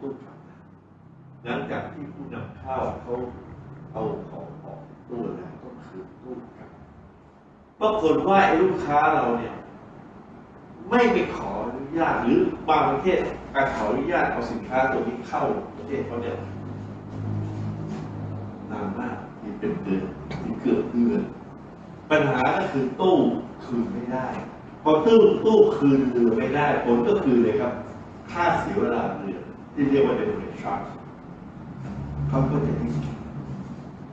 ตู้ฝากหลังจากที่ผู้นำเข้าเขาเอาของออกตู้แล้วต้องคืนตู้ครับปรากฏว่าไอ้ลูกค้าเราเนี่ย ไม่ไปขออนุญาตหรือบางประเทศการขออนุญาตเอาสินค้าตัวนี้เข้าประเทศเขาเนี่ยนานมากที่เป็นเดือนที่เกือบเดือนปัญหาก็คือตู้คืนไม่ได้ พอตู้ตู้คืนเรือไม่ได้ผลก็คือเลยครับ ค่าเสียเวลาเรือ ที่เรียกว่า demurrage charge เขาก็จะไม่เก็บ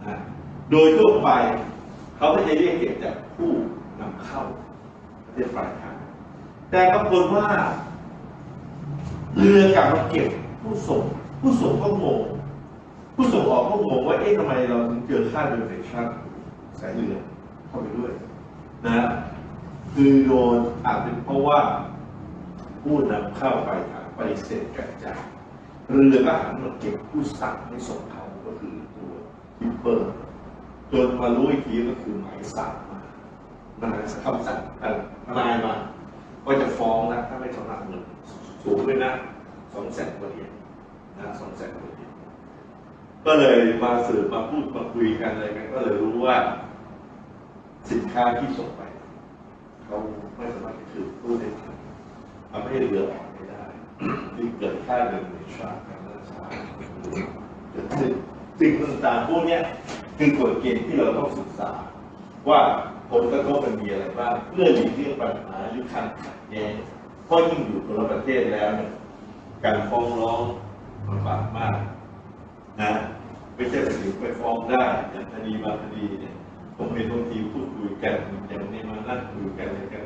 นะโดยทั่วไปเขาก็จะเรียกเก็บจากผู้นำเข้าประเทศปลายทางแต่ปรากฏว่าเรือกลับมาเก็บผู้ส่ง ผู้ส่งก็งงผู้ส่งออกก็งงว่าเอ๊ะทำไมเราถึงเจอค่าเดเรชั่นสายเรือเข้าไปด้วย นะคือโดนอาจเป็นเพราะว่าผู้นำเข้าไปทางปฏิเสธการจ่าย เรือก็หันมาเก็บผู้สั่งให้ส่งเขาก็คือตัวคิปเปอร์ จนมารู้อีกทีก็คือหมายสั่งมามันคำสั่งทนายมาว่าจะฟ้องนะถ้าไม่ชำระเงินสูงด้วยนะสองแสนกว่าเหรียญนะสองแสนกว่าเหรียญก็เลยมาสืบมาพูดมาคุยกันอะไรกันก็เลยรู้ว่า สินค้าที่ส่งไปเขาไม่สามารถจะคืนตู้ได้ทันทำให้เรือออก เกิดค่าเดินในชาติการรักษาเกิดขึ้นสิ่งต่างๆพวกเนี้ยคือกฎเกณฑ์ที่เราต้องศึกษา ว่าผลกระทบมันมีอะไรบ้างเพื่อหลีกเลี่ยงปัญหาหรือการขัดแย้งเพราะยิ่งอยู่คนละประเทศแล้วเนี่ยการฟ้องร้องมันบากมากนะไม่ใช่ไปถึงไปฟ้องได้อย่างคดีบางคดีเนี่ยผมเห็นบางทีพูดคุยกันอย่างนี้มานั่งคุยกันอะไรกัน